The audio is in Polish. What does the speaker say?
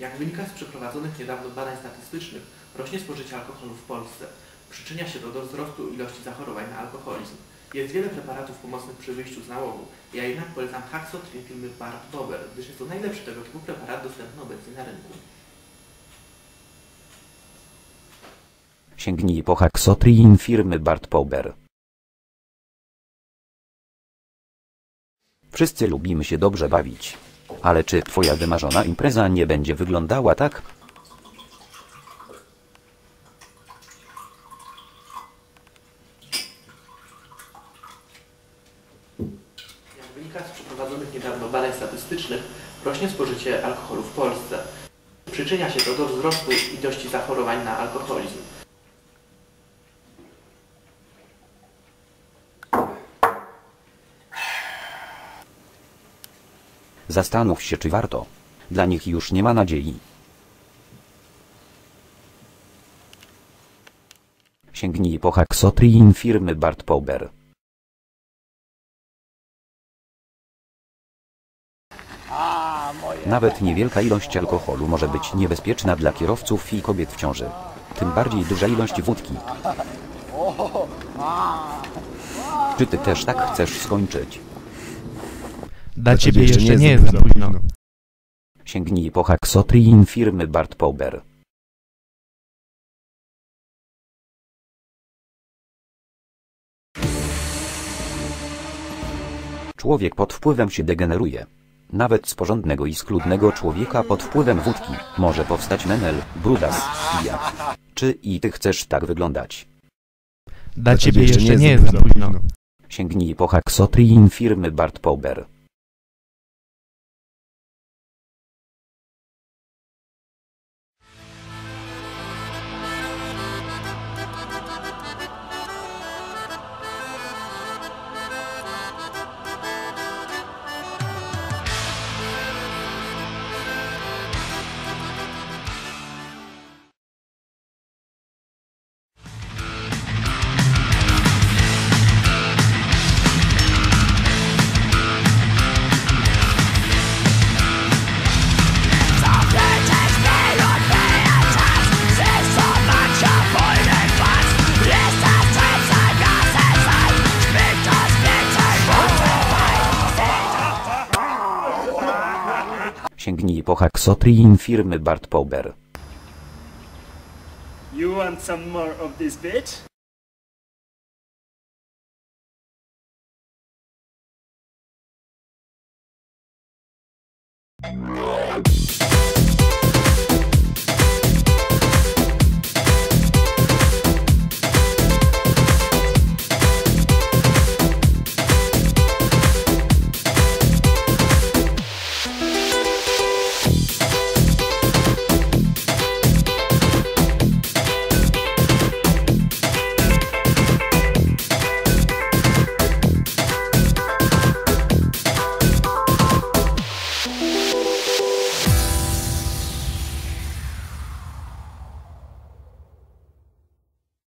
Jak wynika z przeprowadzonych niedawno badań statystycznych, rośnie spożycie alkoholu w Polsce. Przyczynia się to do wzrostu ilości zachorowań na alkoholizm. Jest wiele preparatów pomocnych przy wyjściu z nałogu. Ja jednak polecam Haxotrin firmy Bart Bober, gdyż jest to najlepszy tego typu preparat dostępny obecnie na rynku. Sięgnij po Haxotrin firmy Bart Pauber. Wszyscy lubimy się dobrze bawić. Ale czy twoja wymarzona impreza nie będzie wyglądała tak? Jak wynika z przeprowadzonych niedawno badań statystycznych, rośnie spożycie alkoholu w Polsce. Przyczynia się to do wzrostu ilości zachorowań na alkoholizm. Zastanów się czy warto. Dla nich już nie ma nadziei. Sięgnij po Haxotrin firmy Bart Pauber. Nawet niewielka ilość alkoholu może być niebezpieczna dla kierowców i kobiet w ciąży. Tym bardziej duża ilość wódki. Czy ty też tak chcesz skończyć? Dla ciebie jeszcze nie jest za późno. Sięgnij po Haxotrin firmy Bart Pauber. Człowiek pod wpływem się degeneruje. Nawet z porządnego i schludnego człowieka pod wpływem wódki może powstać menel, brudas, pijak. Czy i ty chcesz tak wyglądać? Dla ciebie jeszcze nie jest za późno. Sięgnij po Haxotrin firmy Bart Pauber. Sięgnij po Haxotrin firmy Bart Pauber. You want some more of this bitch?